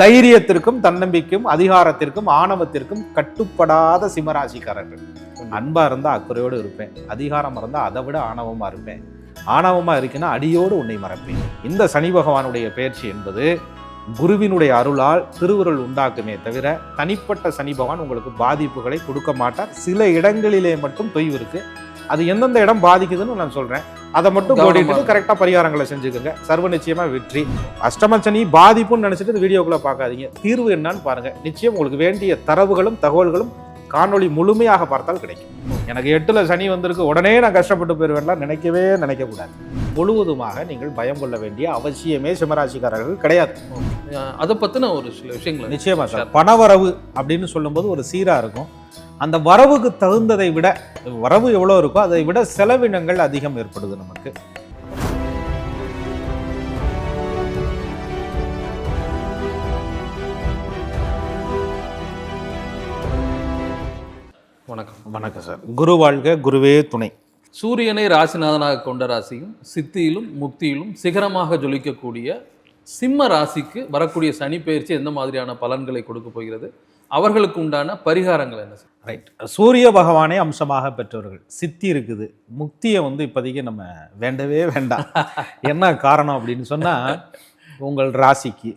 தைரியத்திற்கும் தன்னம்பிக்கும் அதிகாரத்திற்கும் ஆணவத்திற்கும் கட்டுப்படாத சிம்மராசிக்காரர்கள். அன்பா இருந்தால் அக்கறையோடு இருப்பேன். அதிகாரம் இருந்தால் அதை விட ஆணவமாக இருப்பேன். ஆணவமாக இருக்குன்னா அடியோடு உன்னை மறப்பேன். இந்த சனி பகவானுடைய பயிற்சி என்பது குருவினுடைய அருளால் திருவுருள் உண்டாக்குமே தவிர தனிப்பட்ட சனி பகவான் உங்களுக்கு பாதிப்புகளை கொடுக்க மாட்டார். சில இடங்களிலே மட்டும் தொய்வு இருக்குது அது எந்தெந்த இடம் பாதிக்குதுன்னு நான் சொல்றேன். அதை மட்டும் போட்டுட்டு. கரெக்டாக பரிகாரங்களை செஞ்சுக்கோங்க. சர்வ நிச்சயமா வெற்றி. அஷ்டம சனி பாதிப்புன்னு நினைச்சிட்டு இந்த வீடியோக்குள்ள பார்க்காதீங்க. தீர்வு என்னன்னு பாருங்க. நிச்சயம் உங்களுக்கு வேண்டிய தரவுகளும் தகவல்களும் காணொளி முழுமையாக பார்த்தால் கிடைக்கும். எனக்கு எட்டுல சனி வந்திருக்கு. உடனே நான் கஷ்டப்பட்டு போயிருவேன்லாம் நினைக்கவே நினைக்க கூடாது முழுவதுமாக நீங்கள் பயம் கொள்ள வேண்டிய அவசியமே சிம்மராசிக்காரர்கள் கிடையாது. அதை பத்தின ஒரு சில விஷயங்களை நிச்சயமா சார். பணவரவு அப்படின்னு சொல்லும்போது ஒரு சீரா இருக்கும். அந்த வரவுக்கு தகுந்ததை விட வரவு எவ்வளோ இருக்கோ அதை விட செலவினங்கள் அதிகம் ஏற்படுது நமக்கு. வணக்கம். வணக்கம் சார். குரு வாழ்க குருவே துணை. சூரியனை ராசிநாதனாக கொண்ட ராசியும் சித்தியிலும் முக்தியிலும் சிகரமாக ஜொலிக்கக்கூடிய சிம்ம ராசிக்கு வரக்கூடிய சனி பயிற்சி எந்த மாதிரியான பலன்களை கொடுக்க போகிறது? அவர்களுக்கு உண்டான பரிகாரங்கள் என்ன சார்? ரைட் சூரிய பகவானே அம்சமாக பெற்றவர்கள் சித்தி இருக்குது. முக்தியை வந்து இப்போதைக்கு நம்ம வேண்டவே வேண்டாம். என்ன காரணம் அப்படின்னு சொன்னால் உங்கள் ராசிக்கு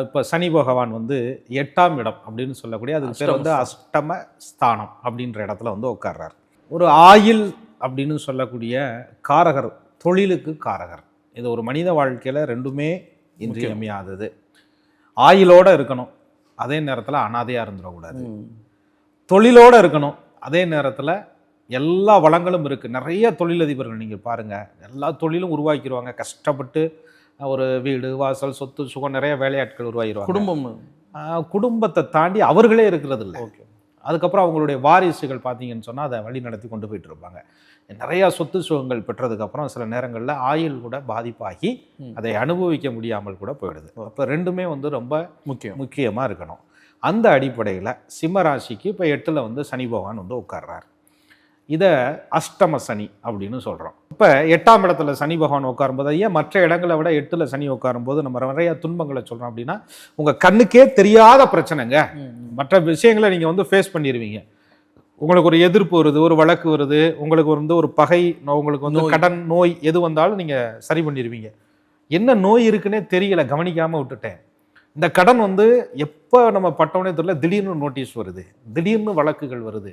இப்போ சனி பகவான் வந்து எட்டாம் இடம் அப்படின்னு சொல்லக்கூடிய அதுக்கு பேர் வந்து அஷ்டம ஸ்தானம் அப்படின்ற இடத்துல வந்து உட்கார்றார். ஒரு ஆயில் அப்படின்னு சொல்லக்கூடிய காரகர் தொழிலுக்கு காரகர். இது ஒரு மனித வாழ்க்கையில் ரெண்டுமே இன்றியமையாதது. ஆயிலோட இருக்கணும். அதே நேரத்தில் அனாதையாக இருந்துடக்கூடாது தொழிலோட இருக்கணும். அதே நேரத்தில் எல்லா வளங்களும் இருக்குது நிறைய தொழிலதிபர்கள் நீங்கள் பாருங்கள் எல்லா தொழிலும் உருவாக்கிடுவாங்க கஷ்டப்பட்டு ஒரு வீடு வாசல் சொத்து சுகம் நிறைய வேலையாட்கள் உருவாகிடுவாங்க குடும்பம். குடும்பத்தை தாண்டி அவர்களே இருக்கிறது இல்லை ஓகே. அதுக்கப்புறம் அவங்களுடைய வாரிசுகள் பார்த்தீங்கன்னு சொன்னால் அதை வழி நடத்தி கொண்டு போயிட்டு இருப்பாங்க. நிறையா சொத்து சுகங்கள் பெற்றதுக்கப்புறம் சில நேரங்களில் ஆயுள் கூட பாதிப்பாகி. அதை அனுபவிக்க முடியாமல் கூட போயிடுது. அப்போ ரெண்டுமே வந்து ரொம்ப முக்கியம். முக்கியமாக இருக்கணும். அந்த அடிப்படையில் சிம்ம ராசிக்கு இப்போ எட்டில் வந்து சனி பகவான் வந்து உட்கார்றார். இதை அஷ்டம சனி அப்படின்னு சொல்கிறோம் இப்போ எட்டாம் இடத்துல சனி பகவான் உட்காரும்போது ஏன் மற்ற இடங்களை விட எட்டில் சனி உட்காரும்போது நம்ம நிறைய துன்பங்களை சொல்கிறோம் அப்படின்னா உங்கள் கண்ணுக்கே தெரியாத பிரச்சனைங்க. மற்ற விஷயங்களை நீங்கள் வந்து ஃபேஸ் பண்ணிடுவீங்க உங்களுக்கு ஒரு எதிர்ப்பு வருது ஒரு வழக்கு வருது உங்களுக்கு வந்து ஒரு பகை உங்களுக்கு வந்து. கடன் நோய் எது வந்தாலும் நீங்கள் சரி பண்ணிடுவீங்க என்ன நோய் இருக்குன்னே தெரியல கவனிக்காமல் விட்டுட்டேன். இந்த கடன் வந்து எப்போ நம்ம பட்டோனே தெரியல திடீர்னு நோட்டீஸ் வருது திடீர்னு வழக்குகள் வருது.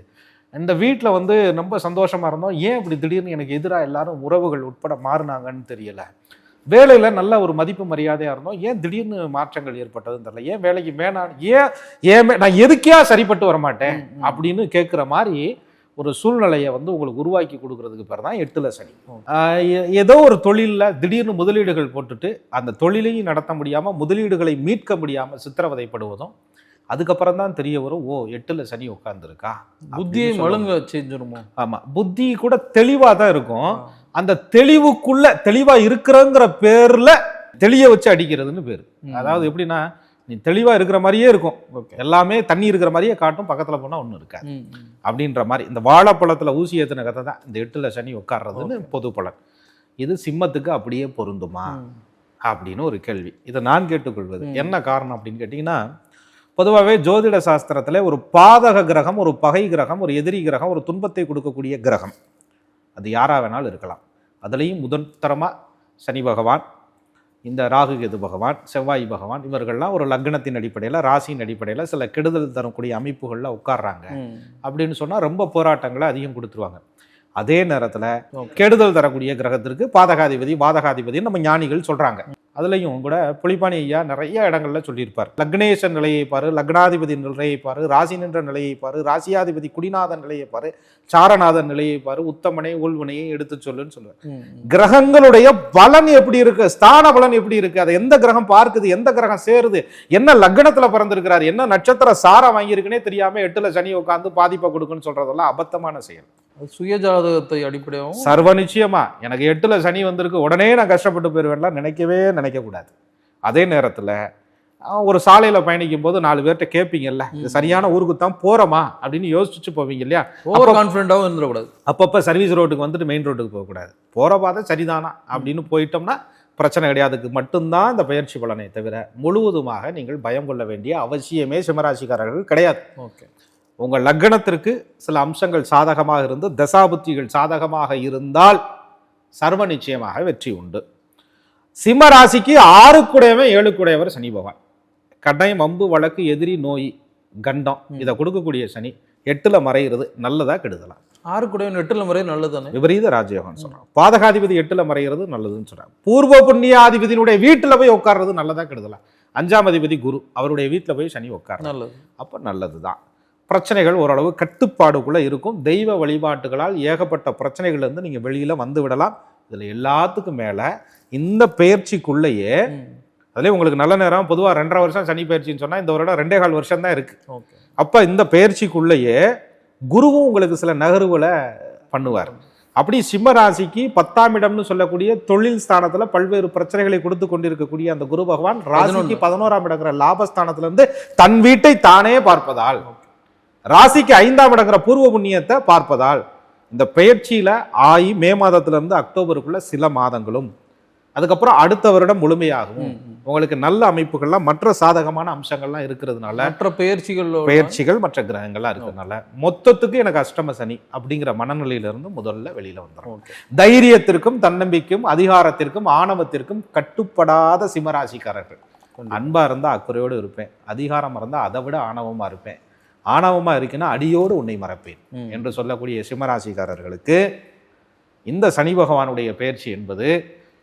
இந்த வீட்டில் வந்து ரொம்ப சந்தோஷமா இருந்தோம். ஏன் இப்படி திடீர்னு எனக்கு எதிராக எல்லாரும் உறவுகள் உட்பட மாறினாங்கன்னு தெரியல. வேலையில் நல்ல ஒரு மதிப்பு மரியாதையாக இருந்தோம். ஏன் திடீர்னு மாற்றங்கள் ஏற்பட்டதுன்னு தெரியல. ஏன் வேலைக்கு வேணாம் ஏன் ஏன் நான் எதுக்கே சரிப்பட்டு வர மாட்டேன் அப்படின்னு கேட்குற மாதிரி ஒரு சூழ்நிலையை வந்து உங்களுக்கு உருவாக்கி கொடுக்கறதுக்கு பேர் தான் எட்டுல சனி. ஏதோ ஒரு தொழிலில் திடீர்னு முதலீடுகள் போட்டுட்டு அந்த தொழிலையும் நடத்த முடியாமல் முதலீடுகளை மீட்க முடியாமல் சித்திரவதைப்படுவதும் அதுக்கப்புறம் தான் தெரிய வரும் ஓ எட்டுல சனி உட்கார்ந்துருக்கா புத்தியை மழுங்க செஞ்சிருமோ? ஆமா. புத்தி கூட தெளிவா தான் இருக்கும். அந்த தெளிவுக்குள்ள தெளிவா இருக்கிறங்கிற பேர்ல தெளிய வச்சு அடிக்கிறதுன்னு பேர். அதாவது எப்படின்னா நீ தெளிவா இருக்கிற மாதிரியே இருக்கும். எல்லாமே தண்ணி இருக்கிற மாதிரியே காட்டும் பக்கத்துல போனா ஒன்றும் இருக்காது. அப்படின்ற மாதிரி இந்த வாழைப்பழத்துல ஊசி ஏத்தின கதை தான். இந்த எட்டுல சனி உட்கார்றதுன்னு பொது பலன் இது சிம்மத்துக்கு அப்படியே பொருந்துமா? அப்படின்னு ஒரு கேள்வி. இதை நான் கேட்டுக்கொள்வது. என்ன காரணம் அப்படின்னு கேட்டிங்கன்னா பொதுவாகவே ஜோதிட சாஸ்திரத்துல ஒரு பாதக கிரகம் ஒரு பகை கிரகம் ஒரு எதிரி கிரகம் ஒரு துன்பத்தை கொடுக்கக்கூடிய கிரகம். அது யாரா வேணாலும் இருக்கலாம். அதுலேயும் முதற்தரமா சனி பகவான் இந்த ராகு கேது பகவான் செவ்வாய் பகவான் இவர்கள்லாம் ஒரு லக்னத்தின் அடிப்படையில் ராசியின் அடிப்படையில் சில கெடுதல் தரக்கூடிய அமைப்புகளில் உட்கார்றாங்க. அப்படின்னு சொன்னால் ரொம்ப போராட்டங்களை அதிகம் கொடுத்துருவாங்க. அதே நேரத்தில். கெடுதல் தரக்கூடிய கிரகத்திற்கு பாதகாதிபதி பாதகாதிபதின்னு நம்ம ஞானிகள் சொல்கிறாங்க அதுலேயும் கூட புலிப்பாணி ஐயா நிறைய இடங்கள்ல சொல்லியிருப்பார். லக்னேச நிலையை பாரு லக்னாதிபதி நிலையை பாரு ராசி நின்ற நிலையை பாரு ராசியாதிபதி குடிநாதன் நிலையை பாரு சாரநாதன் நிலையை பாரு உத்தமனை உள்வினையை எடுத்து சொல்லுன்னு சொல்லுவார். கிரகங்களுடைய பலன் எப்படி இருக்கு? ஸ்தான பலன் எப்படி இருக்கு? அதை எந்த கிரகம் பார்க்குது? எந்த கிரகம் சேருது? என்ன லக்னத்துல பிறந்திருக்கிறார்? என்ன நட்சத்திர சாரம் வாங்கியிருக்குன்னே தெரியாம எட்டுல சனி உட்காந்து பாதிப்பை கொடுக்குன்னு சொல்றதெல்லாம் அபத்தமான செயல். சுயஜாதகத்தை அடிப்படையாகவும் சர்வ நிச்சயமா. எனக்கு எட்டுல சனி வந்திருக்கு உடனே நான் கஷ்டப்பட்டு போயிருவேன்லாம் நினைக்கவே நினைக்க கூடாது அதே நேரத்துல ஒரு சாலையில பயணிக்கும் போது நாலு பேர்கிட்ட கேட்பீங்கல்ல இது சரியான ஊருக்கு தான் போறோமா? அப்படின்னு யோசிச்சு போவீங்க இல்லையா? ஓவர் கான்ஃபிடென்ட்டாகவும் இருந்துடக்கூடாது. அப்பப்போ சர்வீஸ் ரோட்டுக்கு வந்துட்டு மெயின் ரோட்டுக்கு போகக்கூடாது. போகிற பாதை சரிதானா அப்படின்னு போயிட்டோம்னா பிரச்சனை கிடையாது. அதுக்கு மட்டும்தான் இந்த பயிற்சி பலனை தவிர முழுவதுமாக நீங்கள் பயம் கொள்ள வேண்டிய அவசியமே சிம்மராசிக்காரர்கள் கிடையாது. ஓகே. உங்கள் லக்னத்திற்கு சில அம்சங்கள் சாதகமாக இருந்து தசாபுத்திகள் சாதகமாக இருந்தால் சர்வ நிச்சயமாக வெற்றி உண்டு. சிம்ம ராசிக்கு ஆறுக்குடையவன் ஏழுக்குடையவர் சனி பகவான். கடை மம்பு வழக்கு எதிரி நோய் கண்டம் இதை கொடுக்கக்கூடிய சனி எட்டுல மறைகிறது நல்லதா கெடுதலா? ஆறு கூட எட்டுல முறை நல்லது தானே விபரீத ராஜயோகம் சொல்றான் பாதகாதிபதி எட்டுல மறைகிறது நல்லதுன்னு சொல்றான் பூர்வ புண்ணியாதிபதியினுடைய வீட்டுல போய் உட்கார்றது நல்லதா கெடுதலா? அஞ்சாம் அதிபதி குரு அவருடைய வீட்டுல போய் சனி உட்கார் நல்லது. அப்போ நல்லது தான் பிரச்சனைகள் ஓரளவு கட்டுப்பாடுக்குள்ளே இருக்கும். தெய்வ வழிபாட்டுகளால் ஏகப்பட்ட பிரச்சனைகள்லேருந்து நீங்கள் வெளியில் வந்து விடலாம். இதில் எல்லாத்துக்கும் மேலே இந்த பயிற்சிக்குள்ளேயே. அதுலேயே உங்களுக்கு நல்ல நேரம். பொதுவாக ரெண்டரை வருஷம் சனி பயிற்சின்னு சொன்னால் இந்த வருடம் ரெண்டே கால் வருஷம் தான் இருக்குது அப்போ இந்த பயிற்சிக்குள்ளேயே குருவும் உங்களுக்கு சில நகர்வுகளை பண்ணுவார். அப்படி சிம்ம ராசிக்கு பத்தாம் இடம்னு சொல்லக்கூடிய தொழில் ஸ்தானத்துல பல்வேறு பிரச்சனைகளை கொடுத்து கொண்டிருக்கக்கூடிய அந்த குரு பகவான் ராசிக்கு பதினோராம் இடங்கிற லாபஸ்தானத்துல இருந்து தன் வீட்டை தானே பார்ப்பதால் ராசிக்கு ஐந்தாம் இடங்கிற பூர்வ புண்ணியத்தை பார்ப்பதால் இந்த பெயர்ச்சியில ஆகி மே மாதத்துல இருந்து அக்டோபருக்குள்ள சில மாதங்களும் அதுக்கப்புறம் அடுத்த வருடம் முழுமையாகும் ம், ம். உங்களுக்கு நல்ல அமைப்புகள்லாம் மற்ற சாதகமான அம்சங்கள்லாம் இருக்கிறதுனால மற்ற பெயர்ச்சிகளோட பெயர்ச்சிகள் மற்ற கிரகங்கள்லாம் இருக்கிறதுனால மொத்தத்துக்கு எனக்கு அஷ்டம சனி அப்படிங்கிற மனநிலையில இருந்து முதல்ல வெளியில வந்துடும் தைரியத்திற்கும் தன்னம்பிக்கைக்கும் அதிகாரத்திற்கும் ஆணவத்திற்கும் கட்டுப்படாத சிம்மராசிக்காரர்கள். அன்பா இருந்தா அக்கறையோடு இருப்பேன். அதிகாரம் இருந்தா அதை விட ஆணவமா இருப்பேன். ஆணவமா இருக்குன்னா அடியோடு உன்னை மறப்பேன். என்று சொல்லக்கூடிய சிம்மராசிக்காரர்களுக்கு இந்த சனி பகவானுடைய பயிற்சி என்பது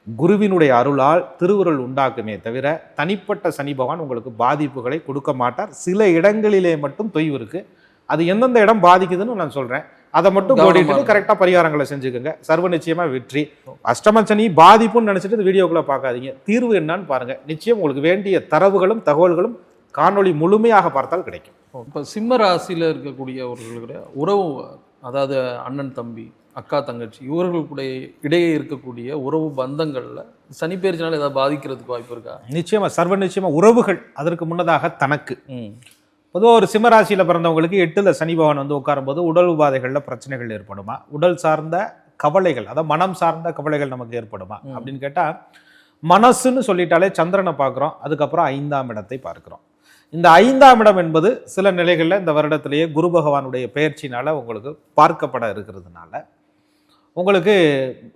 குருவினுடைய அருளால் திருவுருள் உண்டாக்குமே தவிர தனிப்பட்ட சனி பகவான் உங்களுக்கு பாதிப்புகளை கொடுக்க மாட்டார். சில இடங்களிலே மட்டும் தொய்வு இருக்கு. அது எந்தெந்த இடம் பாதிக்குதுன்னு நான் சொல்றேன். அதை மட்டும் ஓடிட்டு. கரெக்டாக பரிகாரங்களை செஞ்சுக்கோங்க. சர்வ நிச்சயமா வெற்றி. அஷ்டம சனி பாதிப்புன்னு நினைச்சிட்டு இந்த வீடியோக்குள்ள பார்க்காதீங்க. தீர்வு என்னன்னு பாருங்க. நிச்சயம் உங்களுக்கு வேண்டிய தரவுகளும் தகவல்களும் காணொளி முழுமையாக பார்த்தால் கிடைக்கும். இப்போ சிம்ம ராசியில் இருக்கக்கூடியவர்களுடைய உறவு அதாவது அண்ணன் தம்பி அக்கா தங்கச்சி இவர்களுடைய இடையே இருக்கக்கூடிய உறவு பந்தங்கள்ல சனி பெயர்ச்சினால ஏதாவது பாதிக்கிறதுக்கு வாய்ப்பு இருக்கா? நிச்சயமா சர்வ நிச்சயமா உறவுகள் அதற்கு முன்னதாக தனக்கு. பொதுவாக ஒரு சிம்மராசியில் பிறந்தவங்களுக்கு எட்டில் சனி பகவான் வந்து உட்காரும்போது உடல் உபாதைகளில் பிரச்சனைகள் ஏற்படுமா? உடல் சார்ந்த கவலைகள் அதாவது மனம் சார்ந்த கவலைகள் நமக்கு ஏற்படுமா. அப்படின்னு கேட்டால் மனசுன்னு சொல்லிட்டாலே சந்திரனை பார்க்குறோம் அதுக்கப்புறம் ஐந்தாம் இடத்தை பார்க்குறோம். இந்த ஐந்தாம் இடம் என்பது சில நிலைகளில் இந்த வருடத்திலேயே குரு பகவானுடைய பெயர்ச்சினால உங்களுக்கு பார்க்கப்பட இருக்கிறதுனால உங்களுக்கு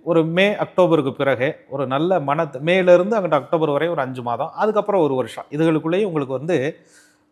ஒரு மே அக்டோபருக்கு பிறகு ஒரு நல்ல மன மேலேருந்து அங்கிட்ட அக்டோபர் வரை ஒரு அஞ்சு மாதம் அதுக்கப்புறம் ஒரு வருஷம். இதுகளுக்குள்ளேயே உங்களுக்கு வந்து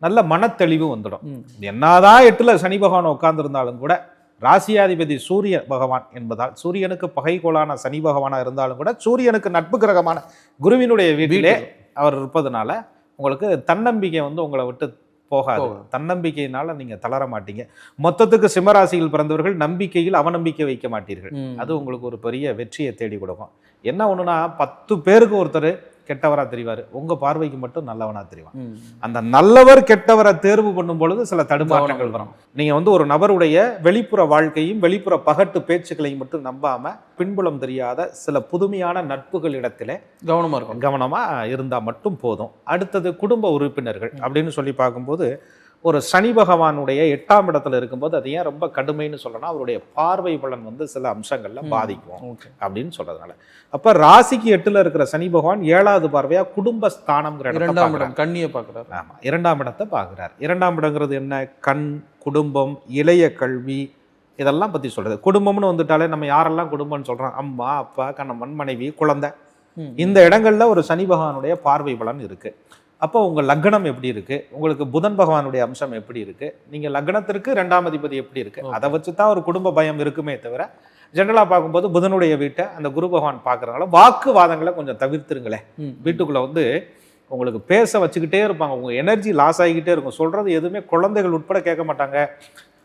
நல்ல மனத்தெளிவு வந்துடும். என்னதான் எட்டுல சனி பகவான் உட்கார்ந்திருந்தாலும் கூட ராசியாதிபதி சூரிய பகவான் என்பதால் சூரியனுக்கு பகைகோளான சனி பகவானா இருந்தாலும் கூட சூரியனுக்கு நட்பு கிரகமான குருவினுடைய வீட்டிலே அவர் இருப்பதனால உங்களுக்கு தன்னம்பிக்கை வந்து உங்களை விட்டு போகாது. தன்னம்பிக்கையினால நீங்க தளர மாட்டீங்க மொத்தத்துக்கு சிம்மராசியில் பிறந்தவர்கள் நம்பிக்கையில் அவநம்பிக்கை வைக்க மாட்டீர்கள். அது உங்களுக்கு ஒரு பெரிய வெற்றியை தேடி கொடுக்கும் என்ன ஒண்ணுனா பத்து பேருக்கு ஒருத்தர் கெட்டவரா தெரிவாரு. உங்க பார்வைக்கு மட்டும் நல்லவனா தெரிவான். ம். அந்த நல்லவர் கெட்டவரை தேர்வு பண்ணும் பொழுது சில தடுமாற்றங்கள் வரும். நீங்க வந்து ஒரு நபருடைய வெளிப்புற வாழ்க்கையும் வெளிப்புற பகட்டு பேச்சுக்களையும் மட்டும் நம்பாம பின்புலம் தெரியாத சில புதுமையான நட்புகளிடத்திலே கவனமா இருக்கும் கவனமா இருந்தா மட்டும் போதும். அடுத்தது குடும்ப உறுப்பினர்கள் அப்படின்னு சொல்லி பார்க்கும்போது ஒரு சனி பகவானுடைய எட்டாம் இடத்துல இருக்கும்போது அது ஏன் ரொம்ப கடுமைன்னு சொல்லணும் அவருடைய பார்வை பலன் வந்து சில அம்சங்கள்ல பாதிக்கும் அப்படின்னு சொல்றதுனால. அப்ப ராசிக்கு எட்டுல இருக்கிற சனி பகவான் ஏழாவது பார்வையா குடும்ப ஸ்தானம்ங்கிற இரண்டாம். இடம் கண்ணியை பார்க்குறாரு. ஆமா இரண்டாம் இடத்தை பார்க்குறார். இரண்டாம் இடங்கிறது என்ன? கண் குடும்பம் இளைய கல்வி இதெல்லாம் பத்தி சொல்றது. குடும்பம்னு வந்துட்டாலே நம்ம யாரெல்லாம் குடும்பம்னு சொல்றோம்? அம்மா அப்பா கணவன் மனைவி குழந்தை. இந்த இடங்கள்ல ஒரு சனி பகவானுடைய பார்வை பலன் இருக்கு. அப்போ உங்க லக்னம் எப்படி இருக்கு? உங்களுக்கு புதன் பகவானுடைய அம்சம் எப்படி இருக்கு? நீங்க லக்னத்திற்கு ரெண்டாம் அதிபதி எப்படி இருக்கு? Okay. அதை வச்சு தான் ஒரு குடும்ப பயம் இருக்குமே தவிர ஜெனரலா பார்க்கும்போது புதனுடைய வீட்டை அந்த குரு பகவான் பார்க்கறதுனால வாக்குவாதங்களை கொஞ்சம் தவிர்த்துருங்களேன். வீட்டுக்குள்ள வந்து உங்களுக்கு பேச வச்சுக்கிட்டே இருப்பாங்க. உங்க எனர்ஜி லாஸ் ஆகிக்கிட்டே இருக்கும். சொல்றது எதுவுமே குழந்தைகள் உட்பட கேட்க மாட்டாங்க.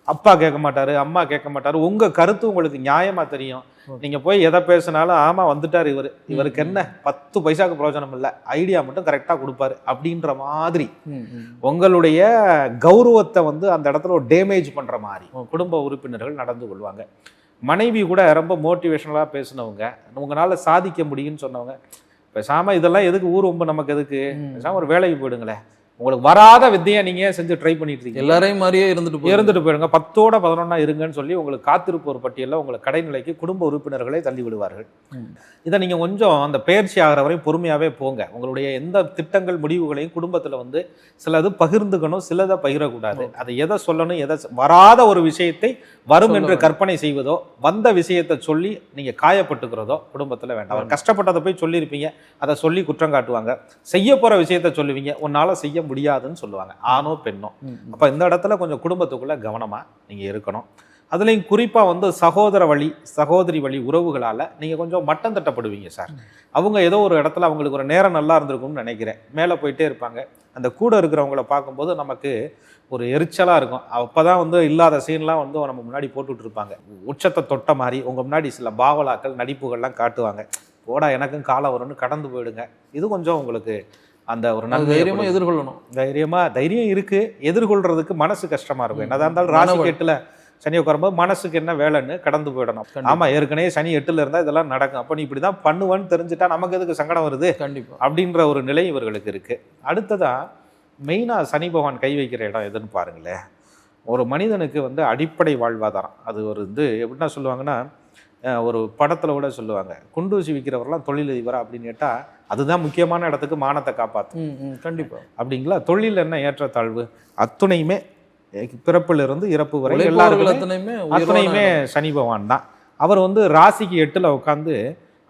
அப்பா கேட்க மாட்டாரு அம்மா கேட்க மாட்டாரு. உங்க கருத்து உங்களுக்கு நியாயமா தெரியும். நீங்க போய் எதை பேசினாலும் ஆமா வந்துட்டாரு இவர். இவருக்கு என்ன? பத்து பைசாக்கு பிரயோஜனம் இல்லை. ஐடியா மட்டும் கரெக்டா கொடுப்பாரு அப்படின்ற மாதிரி. உங்களுடைய கௌரவத்தை வந்து அந்த இடத்துல ஒரு டேமேஜ் பண்ற மாதிரி. குடும்ப உறுப்பினர்கள் நடந்து கொள்வாங்க. மனைவி கூட ரொம்ப மோட்டிவேஷனலாக பேசினவங்க உங்களால சாதிக்க முடியும்னு சொன்னவங்க பேசாம இதெல்லாம் எதுக்கு ஊர் ரொம்ப நமக்கு எதுக்கு? ம். பேசாம ஒரு வேலைக்கு போயிடுங்களேன். உங்களுக்கு வராத வித்தையை நீங்க செஞ்சு ட்ரை பண்ணிட்டு இருக்கீங்க. எல்லாரையும் மாதிரியே இருந்துட்டு இருந்துட்டு போயிடுங்க. பத்தோட பதினொன்னா இருங்கன்னு சொல்லி உங்களுக்கு காத்திருப்போர் பட்டியலில் உங்களை கடைநிலைக்கு குடும்ப உறுப்பினர்களை தள்ளி விடுவார்கள். இதை நீங்க கொஞ்சம் அந்த பயிற்சி ஆகிற வரையும் பொறுமையாவே போங்க. உங்களுடைய எந்த திட்டங்கள் முடிவுகளையும் குடும்பத்துல வந்து சிலது பகிர்ந்துக்கணும் சிலதை பகிரக்கூடாது. அதை எதை சொல்லணும் எதை வராத ஒரு விஷயத்தை வரும் என்று. கற்பனை செய்வதோ வந்த விஷயத்தை சொல்லி நீங்க காயப்பட்டுக்கிறதோ குடும்பத்துல வேண்டாம். அவர் கஷ்டப்பட்டதை போய் சொல்லியிருப்பீங்க. அதை சொல்லி குற்றம் காட்டுவாங்க. செய்ய போற விஷயத்த சொல்லுவீங்க. உன்னால செய்ய முடியாதுன்னு சொல்லுவாங்க. ஆணோ பெண்ணோ. அப்போ இந்த இடத்துல கொஞ்சம் குடும்பத்துக்குள்ள கவனமாக நீங்கள் இருக்கணும். அதுலேயும் குறிப்பாக வந்து சகோதர வழி சகோதரி வழி உறவுகளால் நீங்கள் கொஞ்சம் மட்டம் தட்டப்படுவீங்க சார். அவங்க ஏதோ ஒரு இடத்துல அவங்களுக்கு ஒரு நேரம் நல்லா இருந்திருக்கும்னு நினைக்கிறேன். மேலே போயிட்டே இருப்பாங்க. அந்த கூட இருக்கிறவங்கள பார்க்கும்போது நமக்கு ஒரு எரிச்சலாக இருக்கும். அப்போ தான் வந்து இல்லாத சீன்லாம் வந்து நம்ம முன்னாடி போட்டுட்டு இருப்பாங்க உச்சத்தை தொட்ட மாதிரி உங்கள் முன்னாடி சில பாவலாக்கள் நடிப்புகள்லாம் காட்டுவாங்க. போடா எனக்கும் காலம் வரும்னு கடந்து போயிடுங்க. இது கொஞ்சம் உங்களுக்கு அந்த ஒரு நல்ல தைரியமா எதிர்கொள்ளணும். தைரியமா தைரியம் இருக்கு. எதிர்கொள்றதுக்கு மனசு கஷ்டமா இருக்கும். என்னதான் இருந்தாலும் ராசி. எட்டுல சனி உட்காரும்போது மனசுக்கு என்ன வேலைன்னு கடந்து போயிடணும். கண்டிப்பா. ஆமா ஏற்கனவே சனி எட்டுல இருந்தா இதெல்லாம் நடக்கும். அப்ப நீ இப்படிதான் பண்ணுவேன்னு தெரிஞ்சுட்டா நமக்கு எதுக்கு சங்கடம் வருது? கண்டிப்பா. அப்படின்ற ஒரு நிலை இவர்களுக்கு இருக்கு. அடுத்ததா மெயினா சனி பகவான் கை வைக்கிற இடம் எதுன்னு பாருங்களேன். ஒரு மனிதனுக்கு வந்து அடிப்படை வாழ்வாதாரம். அது ஒரு இது எப்படின்னா சொல்லுவாங்கன்னா ஒரு படத்துல கூட சொல்லுவாங்க குண்டூசி விற்கிறவரெல்லாம் தொழிலதிபரா அப்படின்னு கேட்டா அதுதான் முக்கியமான இடத்துக்கு மானத்தை காப்பாத்து. ம், ம், கண்டிப்பா. அப்படிங்களா? தொழில் என்ன? ஏற்றத்தாழ்வு அத்துணையுமே பிறப்பிலிருந்து இறப்பு வரை எல்லாருக்குமே அத்தனையுமே அத்துணையுமே சனி பகவான் தான். அவர் வந்து ராசிக்கு எட்டுல உட்காந்து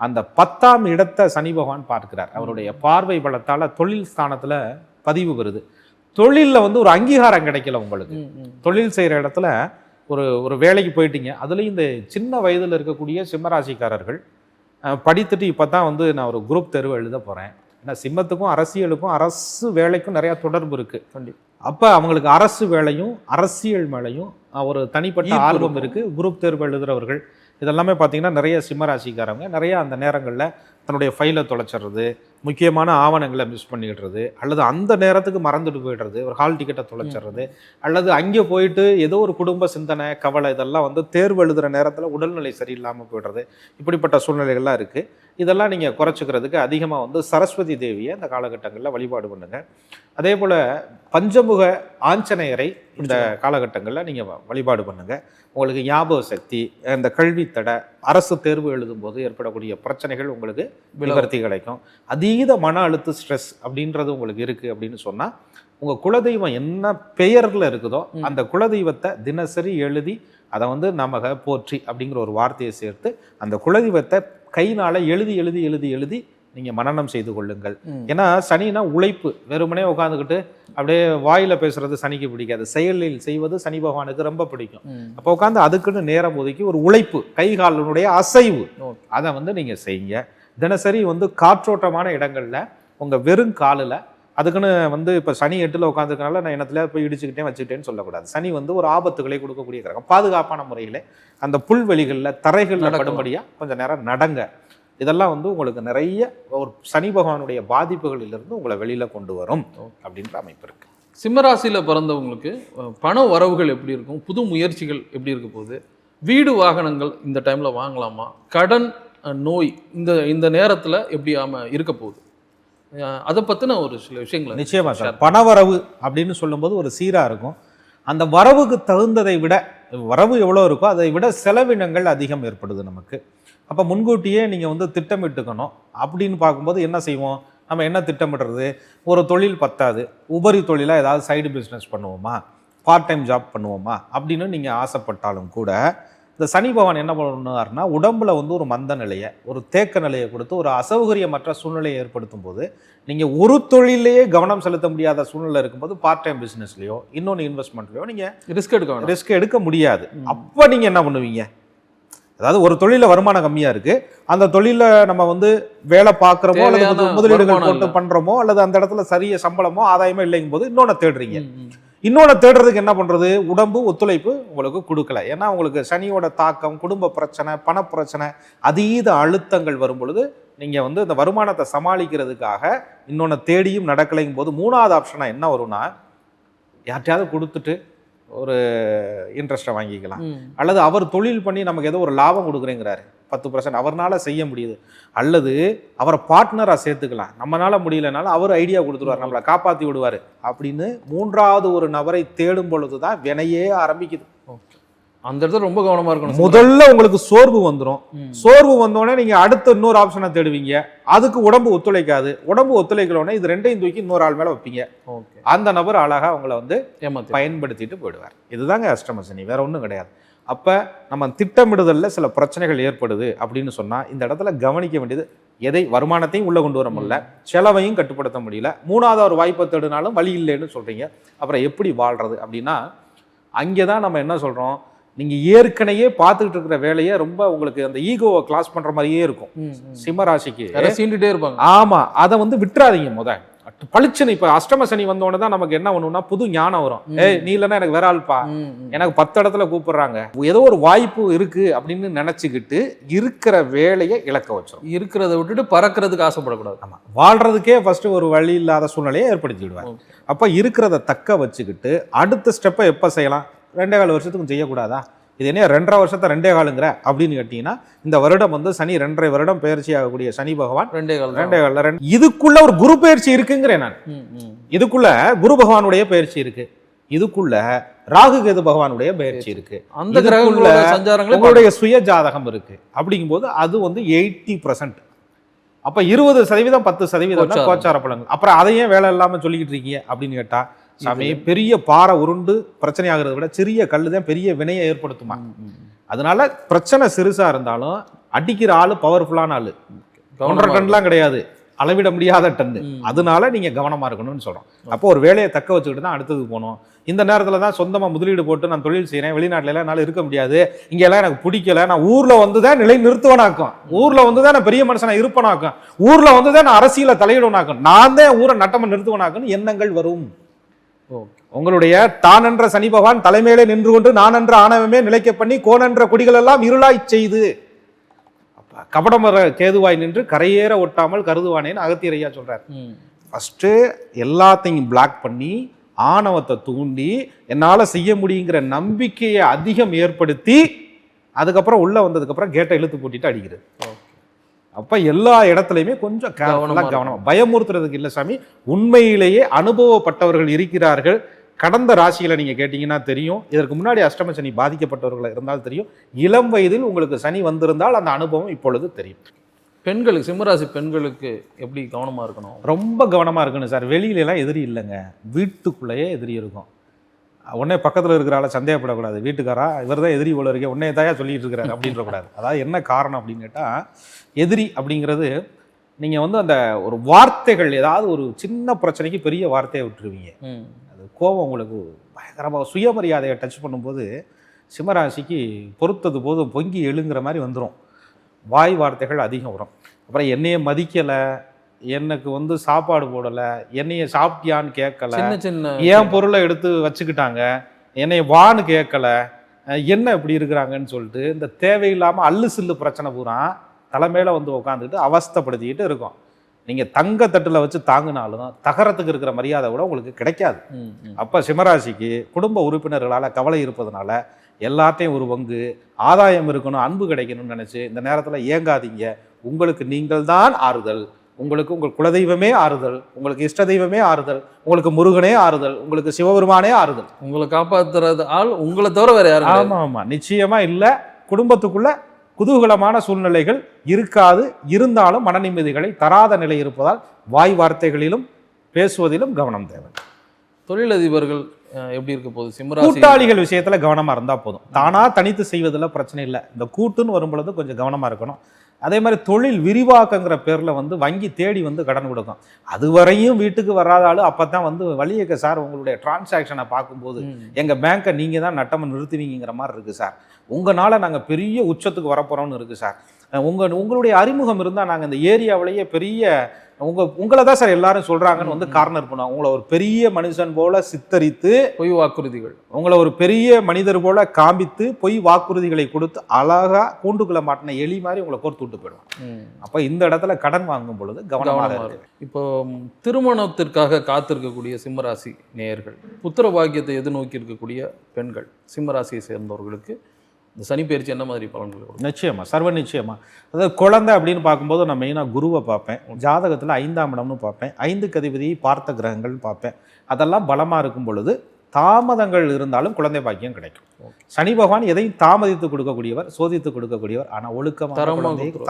அந்த பத்தாம் இடத்தை சனி பகவான் பார்க்கிறார். அவருடைய பார்வை பலத்தால தொழில் ஸ்தானத்துல பதிவு வருது. தொழில்ல வந்து ஒரு அங்கீகாரம் கிடைக்கல உங்களுக்கு. தொழில் செய்யற இடத்துல ஒரு ஒரு வேலைக்கு போயிட்டீங்க. அதுலயும் இந்த சின்ன வயதுல இருக்கக்கூடிய சிம்மராசிக்காரர்கள் படித்துட்டு இப்பதான் வந்து நான் ஒரு குரூப் தேர்வு எழுத போறேன். ஏன்னா சிம்மத்துக்கும் அரசியலுக்கும் அரசு வேலைக்கும் நிறைய தொடர்பு இருக்கு. கண்டிப்பா. அப்ப அவங்களுக்கு அரசு வேலையும் அரசியல் மேலையும் ஒரு தனிப்பட்ட ஆர்வம் இருக்கும். இருக்கு. குரூப் தேர்வு எழுதுறவர்கள் இதெல்லாமே பார்த்தீங்கன்னா நிறைய சிம்மராசிக்காரவங்க நிறைய அந்த நேரங்களில் தன்னுடைய ஃபைலை தொலைச்சிடுறது முக்கியமான ஆவணங்களை மிஸ் பண்ணிடுறது அல்லது அந்த நேரத்துக்கு மறந்துட்டு போயிடுறது ஒரு ஹால் டிக்கெட்டை தொலைச்சிடுறது அல்லது அங்கே போயிட்டு ஏதோ ஒரு குடும்ப சிந்தனை கவலை இதெல்லாம் வந்து தேர்வு எழுதுகிற நேரத்தில் உடல்நிலை சரியில்லாமல் போயிடுறது இப்படிப்பட்ட சூழ்நிலைகள்லாம் இருக்குது இதெல்லாம் நீங்கள் குறைச்சிக்கிறதுக்கு அதிகமாக வந்து சரஸ்வதி தேவியை இந்த காலகட்டங்களில் வழிபாடு பண்ணுங்க. அதே போல் பஞ்சமுக ஆஞ்சநேயரை இந்த காலகட்டங்களில் நீங்கள் வழிபாடு பண்ணுங்க. உங்களுக்கு ஞாபக சக்தி இந்த கல்வி தடை அரசு தேர்வு எழுதும்போது ஏற்படக்கூடிய பிரச்சனைகள் உங்களுக்கு நிவர்த்தி கிடைக்கும். அதீத மன அழுத்த ஸ்ட்ரெஸ் அப்படின்றது உங்களுக்கு இருக்குது அப்படின்னு சொன்னால் உங்கள் குலதெய்வம் என்ன பெயரில் இருக்குதோ. அந்த குலதெய்வத்தை தினசரி எழுதி அதை வந்து நமக போற்றி அப்படிங்கிற ஒரு வார்த்தையை சேர்த்து அந்த குலதெய்வத்தை கைனால எழுதி எழுதி எழுதி எழுதி நீங்கள் மனனம் செய்து கொள்ளுங்கள். ஏன்னா சனினா உழைப்பு வெறுமனே உட்காந்துக்கிட்டு அப்படியே வாயில பேசுறது சனிக்கு பிடிக்காது செயலில் செய்வது சனி பகவானுக்கு ரொம்ப பிடிக்கும். அப்போ உட்காந்து அதுக்குன்னு நேரம் ஒதுக்கி ஒரு உழைப்பு கை காலினுடைய அசைவு. அதை வந்து நீங்க செய்யுங்க தினசரி வந்து காற்றோட்டமான இடங்கள்ல உங்க வெறும் காலில் அதுக்குன்னு வந்து இப்போ சனி எட்டுல உட்காந்துக்கனால நான் என்னத்துல போய் இடிச்சுக்கிட்டேன் வச்சுக்கிட்டேன்னு சொல்லக்கூடாது. சனி வந்து ஒரு ஆபத்துகளை கொடுக்கக்கூடிய கிரகம். பாதுகாப்பான முறையில் அந்த புல்வெளிகளில் தரைகளில் நடக்கலாம். படும்படியா கொஞ்சம் நேரம் நடங்க. இதெல்லாம் வந்து உங்களுக்கு நிறைய ஒரு சனி பகவானுடைய பாதிப்புகளிலிருந்து உங்களை வெளியில கொண்டு வரும் அப்படின்ற அமைப்பு இருக்கு. சிம்மராசியில பிறந்தவங்களுக்கு பண வரவுகள் எப்படி இருக்கும்? புது முயற்சிகள் எப்படி இருக்க போகுது? வீடு வாகனங்கள் இந்த டைம்ல வாங்கலாமா? கடன் நோய் இந்த இந்த நேரத்துல எப்படி ஆம இருக்க போகுது? அதை பத்தின ஒரு சில விஷயங்களை நிச்சயமா சார். பணவரவு அப்படின்னு சொல்லும்போது ஒரு சீரா இருக்கும். அந்த வரவுக்கு தகுந்ததை விட வரவு எவ்வளோ இருக்கோ அதை விட செலவினங்கள் அதிகம் ஏற்படுது நமக்கு. அப்போ முன்கூட்டியே நீங்கள் வந்து திட்டமிட்டுக்கணும். அப்படின்னு பார்க்கும்போது என்ன செய்வோம்? நம்ம என்ன திட்டமிடுறது? ஒரு தொழில் பத்தாது. உபரி தொழிலாக ஏதாவது சைடு பிஸ்னஸ் பண்ணுவோமா? பார்ட் டைம் ஜாப் பண்ணுவோமா? அப்படின்னு நீங்கள் ஆசைப்பட்டாலும் கூட இந்த சனி பகவான் என்ன பண்ணுவார்னா உடம்புல வந்து ஒரு மந்த நிலையை ஒரு தேக்க நிலையை கொடுத்து ஒரு அசௌகரியமற்ற சூழ்நிலையை ஏற்படுத்தும் போது நீங்கள் ஒரு தொழிலையே கவனம் செலுத்த முடியாத சூழ்நிலை இருக்கும்போது பார்ட் டைம் பிஸ்னஸ்லையோ இன்னொன்று இன்வெஸ்ட்மெண்ட்லையோ நீங்கள் ரிஸ்க் எடுக்க ரிஸ்க் எடுக்க முடியாது. அப்போ நீங்கள் என்ன பண்ணுவீங்க அதாவது ஒரு தொழில வருமானம் கம்மியா இருக்கு அந்த தொழில நம்ம வந்து வேலை பார்க்குறோமோ அல்லது முதலீடுகள் போட்டு. பண்றோமோ அல்லது அந்த இடத்துல சரிய சம்பளமோ ஆதாயமோ இல்லைங்கும் போது இன்னொன்று தேடுறீங்க. இன்னொன்று தேடுறதுக்கு என்ன பண்றது? உடம்பு ஒத்துழைப்பு உங்களுக்கு கொடுக்கல. ஏன்னா உங்களுக்கு சனியோட தாக்கம் குடும்ப பிரச்சனை பண பிரச்சனை அதீத அழுத்தங்கள் வரும் பொழுது நீங்க வந்து இந்த வருமானத்தை சமாளிக்கிறதுக்காக இன்னொன்று தேடியும் நடக்கலைங்கும் போது மூணாவது ஆப்ஷனா என்ன வரும்னா யார்ட்டையாவது கொடுத்துட்டு ஒரு இன்ட்ரெஸ்ட்டை வாங்கிக்கலாம். அல்லது அவர் தொழில் பண்ணி நமக்கு ஏதோ ஒரு லாபம் கொடுக்குறேங்கிறாரு. பத்து பர்சன்ட் அவர்னால செய்ய முடியுது. அல்லது அவரை பார்ட்னராக சேர்த்துக்கலாம். நம்மளால முடியலனாலும் அவர் ஐடியா கொடுத்துருவார். நம்மளை காப்பாற்றி விடுவார். அப்படின்னு மூன்றாவது ஒரு நபரை தேடும் பொழுது தான் வினையே ஆரம்பிக்குது. அந்த இடத்துல ரொம்ப கவனமா இருக்கணும் முதல்ல உங்களுக்கு சோர்வு வந்துடும். சோர்வு வந்தோடனே நீங்க அடுத்த இன்னொரு ஆப்ஷனை தேடுவீங்க. அதுக்கு உடம்பு ஒத்துழைக்காது. உடம்பு ஒத்துழைக்கலோடனே இது ரெண்டையும் தூக்கி இன்னொரு ஆள் மேல வைப்பீங்க. ஓகே. அந்த நபர் அழகா உங்களை வந்து பயன்படுத்திட்டு போயிடுவார். இதுதாங்க அஷ்டமசனி. வேற ஒன்றும் கிடையாது. அப்ப நம்ம திட்டமிடுதல்ல சில பிரச்சனைகள் ஏற்படுது அப்படின்னு சொன்னா இந்த இடத்துல கவனிக்க வேண்டியது எதை? வருமானத்தையும் உள்ள கொண்டு வர முடியல. செலவையும் கட்டுப்படுத்த முடியல. மூணாவது ஒரு வாய்ப்பை தேடினாலும் வழி இல்லைன்னு சொல்றீங்க. அப்புறம் எப்படி வாழ்றது அப்படின்னா அங்கே தான் நம்ம என்ன சொல்றோம்? நீங்க ஏற்கனவே பார்த்துக்கிட்டு இருக்கிற வேலையை ரொம்ப உங்களுக்கு அந்த ஈகோவை கிளாஸ் பண்ற மாதிரியே இருக்கும். ம், ம். சிம்ம ராசிக்கு. யாராவது சீண்டுட்டே இருப்பாங்க. ஆமா. அதை வந்து விட்டுறாதீங்க முத பளிச்சுன்னு இப்ப அஷ்டம சனி வந்த உடனே தான் நமக்கு என்ன பண்ணும்னா புது ஞானம் வரும். ஏய் நீ இல்லைன்னா எனக்கு வேற ஆள்பா ம், ம். எனக்கு பத்து இடத்துல கூப்பிடுறாங்க. ஏதோ ஒரு வாய்ப்பு இருக்கு அப்படின்னு நினைச்சுக்கிட்டு இருக்கிற வேலையை இழக்க வச்சிரும். இருக்கிறத விட்டுட்டு பறக்கிறதுக்கு ஆசைப்படக்கூடாது. ஆமா. வாழ்றதுக்கே ஃபர்ஸ்ட் ஒரு வழி இல்லாத சூழ்நிலையை ஏற்படுத்தி Okay. அப்ப இருக்கிறத தக்க வச்சுக்கிட்டு அடுத்த ஸ்டெப்பை எப்ப செய்யலாம்? ரெண்டே கால் வருஷத்துக்கும் செய்யக்கூடாதா? இது என்ன ரெண்டரை வருஷத்தை ரெண்டே காலுங்கிற? அப்படின்னு கேட்டீங்கன்னா இந்த வருடம் வந்து சனி ரெண்டரை வருடம் பயிற்சி ஆகக்கூடிய சனி பகவான் ரெண்டே கால். ரெண்டே காலில் ரெண்டு இதுக்குள்ள ஒரு குரு பயிற்சி இருக்குங்கிறேன் நான். இதுக்குள்ள குரு பகவானுடைய பயிற்சி இருக்கு. இதுக்குள்ள ராகு கேது பகவானுடைய பயிற்சி இருக்கு. அந்த கிரகங்களோட சஞ்சாரங்களே உங்களுடைய சுய ஜாதகம் இருக்கு. அப்படிங்கும்போது அது வந்து எயிட்டி பர்சன்ட். அப்ப இருபது சதவீதம் பத்து சதவீதம். கோச்சார பலன்கள். அப்புறம் அதையே வேலை இல்லாம சொல்லிக்கிட்டு இருக்கீங்க அப்படின்னு கேட்டா சாமி பெரிய பாறை உருண்டு பிரச்சனை ஆகுறதை விட சிறிய கல்லு தான் பெரிய வினையை ஏற்படுத்துமா. அதனால பிரச்சனை சிறுசா இருந்தாலும் அடிக்கிற ஆளு பவர்ஃபுல்லான ஆளு. ஒன்றரை டன்லாம் கிடையாது. அளவிட முடியாத டன்னு. அதனால நீங்க கவனமா இருக்கணும்னு சொல்றோம். அப்போ ஒரு வேலையை தக்க வச்சுக்கிட்டு தான் அடுத்ததுக்கு போகணும். இந்த நேரத்துல தான் சொந்தமா முதலீடு போட்டு நான் தொழில் செய்றேன். வெளிநாட்டுல எல்லாம் என்னால இருக்க முடியாது. இங்க எல்லாம் எனக்கு பிடிக்கல. நான் ஊர்ல வந்து தான் நிலை நிறுத்துவனாக்கும். ஊர்ல வந்து தான் நான் பெரிய மனுஷனா இருப்பனாக்கும். ஊர்ல வந்து தான் நான் அரசியல தலையிடுவனாக்கும். நான் தான் ஊரை நட்டமா நிறுத்துவனாக்குன்னு எண்ணங்கள் வரும். உங்களுடைய தான் என்ற சனி பகவான் தலைமையிலே நின்று கொண்டு நான் என்ற ஆணவமே நிலைக்க பண்ணி கோனென்ற குடிகள் எல்லாம் இருளாய் செய்து அப்ப கபடமர கேதுவாய் நின்று கரையேற ஒட்டாமல் கருதுவானேன்னு அகத்தியர் ஐயா சொல்றார். ஃபஸ்ட்டு எல்லாத்தையும் பிளாக் பண்ணி ஆணவத்தை தூண்டி என்னால் செய்ய முடியுங்கிற நம்பிக்கையை அதிகம் ஏற்படுத்தி அதுக்கப்புறம் உள்ளே வந்ததுக்கப்புறம் கேட்டை இழுத்து பூட்டிட்டு அடிக்கிறது. அப்போ எல்லா இடத்துலையுமே கொஞ்சம் கவனமா கேர்ஃபுல்லாக கவனம். பயமுறுத்துறதுக்கு இல்லை சாமி. உண்மையிலேயே அனுபவப்பட்டவர்கள் இருக்கிறார்கள். கடந்த ராசியில நீங்க கேட்டீங்கன்னா தெரியும். இதற்கு முன்னாடி அஷ்டம சனி பாதிக்கப்பட்டவர்கள் இருந்தால் தெரியும். இளம் வயதில் உங்களுக்கு சனி வந்திருந்தால் அந்த அனுபவம் இப்பொழுது தெரியும். பெண்களுக்கு சிம்மராசி பெண்களுக்கு எப்படி கவனமா இருக்கணும்? ரொம்ப கவனமா இருக்கணும் சார். வெளியில எல்லாம் எதிரி இல்லைங்க. வீட்டுக்குள்ளேயே எதிரி இருக்கும். உடனே பக்கத்துல இருக்கிற ஆளை சந்தேகப்படக்கூடாது. வீட்டுக்காரா இவர் தான் எதிரி போல இருக்கே உன்னை தாயா சொல்லிட்டு இருக்கிறாரு அப்படின்ற கூடாது அதாவது என்ன காரணம் அப்படின்னு கேட்டா எதிரி அப்படிங்கிறது நீங்க வந்து அந்த ஒரு வார்த்தைகள் ஏதாவது ஒரு சின்ன பிரச்சனைக்கு பெரிய வார்த்தையை விட்டுருவீங்க. அது கோபம் உங்களுக்கு பயங்கரமாக சுயமரியாதையை டச் பண்ணும்போது சிம்மராசிக்கு பொறுத்தது போதும் பொங்கி எழுங்கிற மாதிரி வந்துடும் வாய் வார்த்தைகள் அதிகம் வரும். அப்புறம் என்னைய மதிக்கலை எனக்கு வந்து சாப்பாடு போடலை என்னைய சாப்பிட்டியான்னு கேட்கல. சின்ன சின்ன ஏன் பொருளை எடுத்து வச்சுக்கிட்டாங்க. என்னைய வான்னு கேட்கல. என்ன இப்படி இருக்கிறாங்கன்னு சொல்லிட்டு இந்த தேவையில்லாமல் அல்லு சில்லு பிரச்சனை பூரா தலைமையில வந்து உட்காந்துக்கிட்டு அவஸ்தைப்படுத்திக்கிட்டு இருக்கும். நீங்கள் தங்க தட்டில் வச்சு தாங்கினாலும் தகரத்துக்கு இருக்கிற மரியாதை கூட உங்களுக்கு கிடைக்காது. அப்போ சிம்மராசிக்கு குடும்ப உறுப்பினர்களால் கவலை இருப்பதனால எல்லாத்தையும் ஒரு பங்கு ஆதாயம் இருக்கணும் அன்பு கிடைக்கணும்னு நினச்சி இந்த நேரத்தில் ஏங்காதீங்க. உங்களுக்கு நீங்கள் தான் ஆறுதல். உங்களுக்கு உங்கள் குலதெய்வமே ஆறுதல் உங்களுக்கு இஷ்ட தெய்வமே ஆறுதல் உங்களுக்கு முருகனே ஆறுதல் உங்களுக்கு சிவபெருமானே ஆறுதல். உங்களை காப்பாத்துறது ஆள் உங்களை தவிர வேற யாரும் கிடையாது. ஆமா ஆமா. நிச்சயமா இல்ல. குடும்பத்துக்குள்ள குதூகலமான சூழ்நிலைகள் இருக்காது. இருந்தாலும் மன நிம்மதிகளை தராத நிலை இருப்பதால் வாய் வார்த்தைகளிலும் பேசுவதிலும் கவனம் தேவை. தொழிலதிபர்கள் எப்படி இருக்க போகுது? சிம்மராசி கூட்டாளிகள் விஷயத்துல கவனமா இருந்தா போதும். தானா தனித்து செய்வதில் பிரச்சனை இல்லை. இந்த கூட்டுன்னு வரும் பொழுது கொஞ்சம் கவனமா இருக்கணும். அதே மாதிரி தொழில் விரிவாக்கங்கிற பேர்ல வந்து வங்கி தேடி வந்து கடன் கொடுக்கும். அதுவரையும் வீட்டுக்கு வராத ஆளு அப்பதான் வந்து வழியக்க சார் உங்களுடைய டிரான்சாக்ஷனை பார்க்கும்போது ம். எங்க பேங்க்கை நீங்க தான் நட்டமா நிறுத்துவீங்கிற மாதிரி இருக்கு சார். உங்களால நாங்க பெரிய உச்சத்துக்கு வரப்போறோம்னு இருக்கு சார். அஹ் உங்க உங்களுடைய அறிமுகம் இருந்தா நாங்க இந்த ஏரியாவிலேயே பெரிய உங்க உங்களை தான் சார் எல்லாரும் சொல்றாங்கன்னு வந்து கார்னர் பண்ணுவாங்க உங்களை ஒரு பெரிய மனுஷன் போல சித்தரித்து பொய் வாக்குறுதிகள். உங்களை ஒரு பெரிய மனிதர் போல காமித்து பொய் வாக்குறுதிகளை கொடுத்து அழகா கூண்டுக்குள்ள மாட்டின எலி மாதிரி உங்களை கோர்த்து விட்டு போயிடுவாங்க. அப்ப இந்த இடத்துல கடன் வாங்கும் பொழுது கவனமாக இப்போ திருமணத்திற்காக காத்திருக்கக்கூடிய சிம்மராசி நேயர்கள் புத்திர பாக்கியத்தை எதிர்நோக்கி இருக்கக்கூடிய பெண்கள் சிம்மராசியை சேர்ந்தவர்களுக்கு இந்த சனி பயிற்சி என்ன மாதிரி பலன்களை கொடுக்கும்? நிச்சயமா சர்வ நிச்சயமா. அதாவது குழந்தை அப்படின்னு பார்க்கும்போது நான் மெயினாக குருவை பார்ப்பேன். ஜாதகத்தில் ஐந்தாம் இடம்னு பார்ப்பேன். ஐந்து கதிபதியை பார்த்த கிரகங்கள் பார்ப்பேன். அதெல்லாம் பலமாக இருக்கும் பொழுது தாமதங்கள் இருந்தாலும் குழந்தை பாக்கியம் கிடைக்கும். சனி பகவான் எதையும் தாமதித்து கொடுக்கக்கூடியவர் சோதித்து கொடுக்கக்கூடியவர் ஆனால் ஒழுக்கமாக.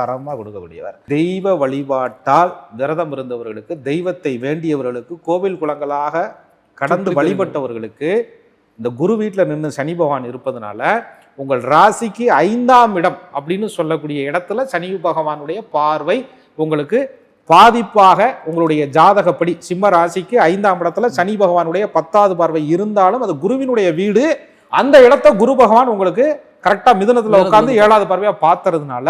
தரமாக கொடுக்கக்கூடியவர். தெய்வ வழிபாட்டால் விரதம் இருந்தவர்களுக்கு தெய்வத்தை வேண்டியவர்களுக்கு கோவில் குளங்களாக கடந்து வழிபட்டவர்களுக்கு இந்த குரு வீட்டில் நின்று சனி பகவான் இருப்பதனால உங்கள் ராசிக்கு ஐந்தாம் இடம் அப்படின்னு சொல்லக்கூடிய இடத்துல சனி பகவானுடைய பார்வை உங்களுக்கு பாதிப்பாக உங்களுடைய ஜாதகப்படி சிம்ம ராசிக்கு ஐந்தாம் இடத்துல சனி பகவானுடைய பத்தாவது பார்வை இருந்தாலும் அது குருவினுடைய வீடு. அந்த இடத்த குரு பகவான் உங்களுக்கு கரெக்டா மிதுனத்துல உட்கார்ந்து ஏழாவது பார்வையா பார்த்தறதுனால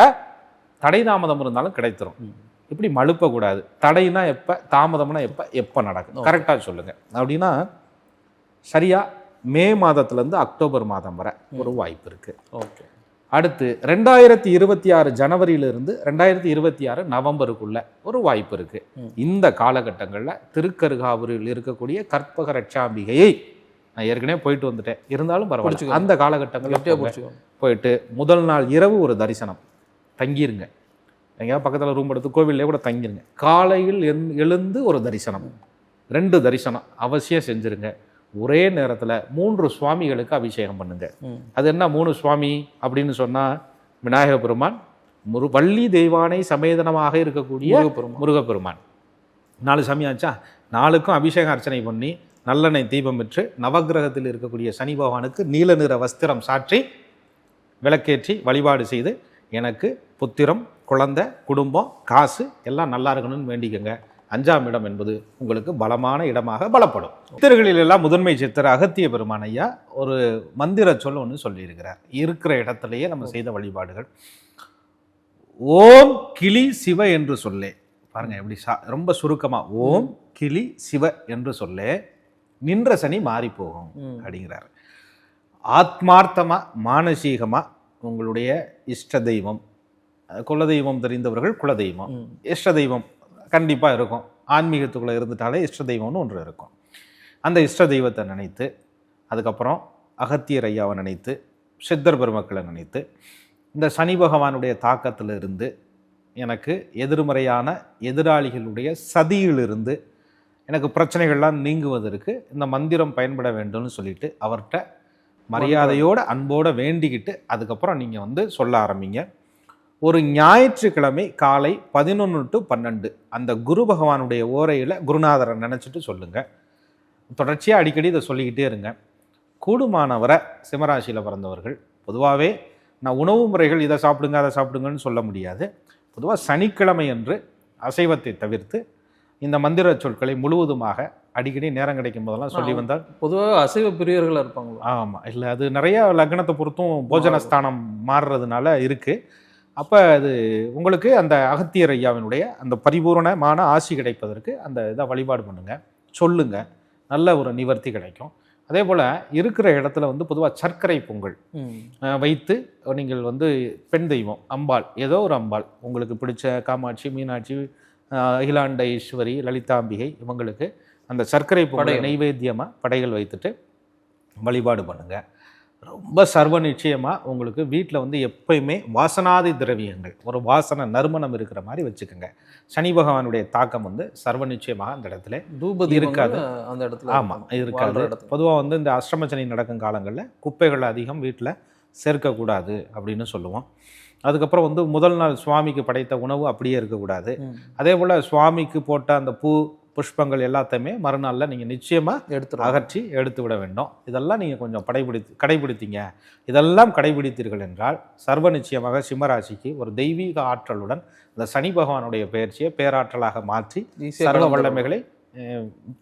தடை தாமதம் இருந்தாலும் கிடைத்திரும். இப்படி மழுப்ப கூடாது. தடைனா எப்ப தாமதம்னா எப்ப எப்ப நடக்கும்? Okay. கரெக்டா சொல்லுங்க. அப்படின்னா சரியா மே மாதத்துல இருந்து அக்டோபர் மாதம் வரை ஒரு வாய்ப்பு இருக்கு. ஓகே. அடுத்து ரெண்டாயிரத்தி இருபத்தி ஆறு ஜனவரியிலிருந்து ரெண்டாயிரத்தி இருபத்தி ஆறு நவம்பருக்குள்ள ஒரு வாய்ப்பு இருக்கு. ம். இந்த காலகட்டங்களில் திருக்கருகாவூரில் இருக்கக்கூடிய கற்பக ரட்சாம்பிகையை நான் ஏற்கனவே போயிட்டு வந்துட்டேன். இருந்தாலும் பரவாயில்ல. அந்த காலகட்டங்களில் போயிட்டு முதல் நாள் இரவு ஒரு தரிசனம். தங்கிருங்க. எங்கேயாவது பக்கத்தில் ரூம் எடுத்து கோவில்லே கூட தங்கிருங்க. காலையில் எழுந்து ஒரு தரிசனம். ரெண்டு தரிசனம். அவசியம் செஞ்சிருங்க. ஒரே நேரத்தில் மூன்று சுவாமிகளுக்கு அபிஷேகம் பண்ணுங்க. அது என்ன மூணு சுவாமி அப்படின்னு சொன்னால் விநாயக பெருமான் முரு வள்ளி தெய்வானை சமேதனமாக இருக்கக்கூடிய முருகப்பெருமான். நாலு சாமி ஆச்சா நாளுக்கும் அபிஷேகம் அர்ச்சனை பண்ணி நல்லெண்ணெய் தீபம் பெற்று நவக்கிரகத்தில் இருக்கக்கூடிய சனி பகவானுக்கு நீல நிற வஸ்திரம் சாற்றி விளக்கேற்றி வழிபாடு செய்து எனக்கு புத்திரம் குழந்தை குடும்பம் காசு எல்லாம் நல்லா இருக்கணும்னு வேண்டிக்கங்க அஞ்சாம் இடம் என்பது உங்களுக்கு பலமான இடமாக பலப்படும். சித்தர்களில் எல்லாம் முதன்மை சித்தர் அகத்திய பெருமான் ஐயா ஒரு மந்திர சொல் ஒன்று சொல்லியிருக்கிறார். இருக்கிற இடத்திலேயே நம்ம செய்த வழிபாடுகள். ஓம் கிளி சிவ என்று சொல்லே. பாருங்க எப்படி சா ரொம்ப சுருக்கமா ஓம் கிளி சிவ என்று சொல்லே. நின்ற சனி மாறி போகும். அப்படிங்கிறார். ஆத்மார்த்தமா மானசீகமா உங்களுடைய இஷ்ட தெய்வம். குலதெய்வம் தெரிந்தவர்கள் குலதெய்வம். இஷ்ட தெய்வம் கண்டிப்பாக இருக்கும். ஆன்மீகத்துக்குள்ளே இருந்துட்டாலே இஷ்ட தெய்வம்னு ஒன்று இருக்கும். அந்த இஷ்ட தெய்வத்தை நினைத்து அதுக்கப்புறம் அகத்தியர் ஐயாவை நினைத்து சித்தர் பெருமக்களை நினைத்து இந்த சனி பகவானுடைய தாக்கத்தில் இருந்து எனக்கு எதிர்மறையான எதிராளிகளுடைய சதியிலிருந்து எனக்கு பிரச்சனைகள்லாம் நீங்குவதற்கு இந்த மந்திரம் பயன்பட வேண்டும்னு சொல்லிட்டு அவர்கிட்ட மரியாதையோடு அன்போடு வேண்டிக்கிட்டு அதுக்கப்புறம் நீங்கள் வந்து சொல்ல ஆரம்பிங்க. ஒரு ஞாயிற்றுக்கிழமை காலை பதினொன்று டு பன்னெண்டு. அந்த குரு பகவானுடைய ஓரையில் குருநாதரை நினச்சிட்டு சொல்லுங்கள் தொடர்ச்சியாக அடிக்கடி இதை சொல்லிக்கிட்டே இருங்க. கூடுமானவரை சிம்மராசியில் பிறந்தவர்கள் பொதுவாகவே நான் உணவு முறைகள் இதை சாப்பிடுங்க அதை சாப்பிடுங்கன்னு சொல்ல முடியாது. பொதுவாக சனிக்கிழமை அன்று அசைவத்தை தவிர்த்து இந்த மந்திர சொற்களை முழுவதுமாக அடிக்கடி நேரம் கிடைக்கும் போதெல்லாம் சொல்லி. வந்தால் பொதுவாக அசைவ பிரியர்களாக இருப்பாங்களா? ஆமாம் இல்லை அது நிறைய லக்னத்தை பொறுத்தும் போஜனஸ்தானம் மாறுறதுனால இருக்குது அப்போ அது உங்களுக்கு அந்த அகத்தியர் ஐயாவினுடைய அந்த பரிபூரணமான ஆசி கிடைப்பதற்கு அந்த இதை வழிபாடு பண்ணுங்க. சொல்லுங்க. நல்ல ஒரு நிவர்த்தி கிடைக்கும். அதே போல் இருக்கிற இடத்துல வந்து பொதுவாக சர்க்கரை பொங்கல் வைத்து நீங்கள் வந்து பெண் தெய்வம் அம்பாள் ஏதோ ஒரு அம்பாள் உங்களுக்கு பிடிச்ச காமாட்சி மீனாட்சி அகிலாண்ட ஈஸ்வரி லலிதாம்பிகை இவங்களுக்கு அந்த சர்க்கரை பொங்கல். நைவேத்தியமாக படைகள் வைத்துட்டு வழிபாடு பண்ணுங்க. ரொம்ப சர்வ நிச்சயமாக உங்களுக்கு வீட்டில் வந்து எப்பயுமே வாசனாதி திரவியங்கள் ஒரு வாசனை நறுமணம் இருக்கிற மாதிரி வச்சுக்கோங்க சனி பகவானுடைய தாக்கம் வந்து சர்வ நிச்சயமாக அந்த இடத்துல தூபதி இருக்காது. அந்த இடத்துல ஆமாம். இருக்காது. பொதுவாக வந்து இந்த அஷ்டமச்சனி நடக்கும் காலங்களில் குப்பைகள் அதிகம் வீட்டில் சேர்க்கக்கூடாது அப்படின்னு சொல்லுவோம் அதுக்கப்புறம் வந்து முதல் நாள் சுவாமிக்கு படைத்த உணவு அப்படியே இருக்கக்கூடாது. அதே போல் சுவாமிக்கு போட்ட அந்த பூ புஷ்பங்கள் எல்லாத்தையுமே மறுநாளில் நீங்கள் நிச்சயமாக எடுத்துரும் அகற்றி எடுத்து விட வேண்டும். இதெல்லாம் நீங்கள் கொஞ்சம் படைபிடித்து கடைபிடித்தீங்க. இதெல்லாம் கடைபிடித்தீர்கள் என்றால் சர்வ நிச்சயமாக சிம்மராசிக்கு ஒரு தெய்வீக ஆற்றலுடன் இந்த சனி பகவானுடைய பயிற்சியை பேராற்றலாக மாற்றி சர்வ வல்லமைகளை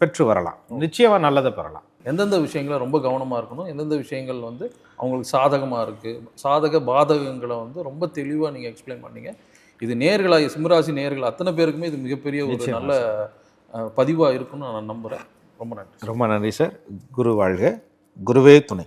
பெற்று வரலாம். நிச்சயமாக நல்லதை பெறலாம். எந்தெந்த விஷயங்களை ரொம்ப கவனமாக இருக்கணும் எந்தெந்த விஷயங்கள் வந்து அவங்களுக்கு சாதகமாக இருக்குது சாதக பாதகங்களை வந்து ரொம்ப தெளிவாக நீங்கள் எக்ஸ்பிளைன் பண்ணீங்க. இது நேர்களாக சிம்மராசி நேர்கள் அத்தனை பேருக்குமே இது மிகப்பெரிய ஒரு நல்ல பதிவாக இருக்கும்னு நான் நம்புகிறேன் ரொம்ப நன்றி ரொம்ப நன்றி சார். குரு வாழ்க. குருவே துணை.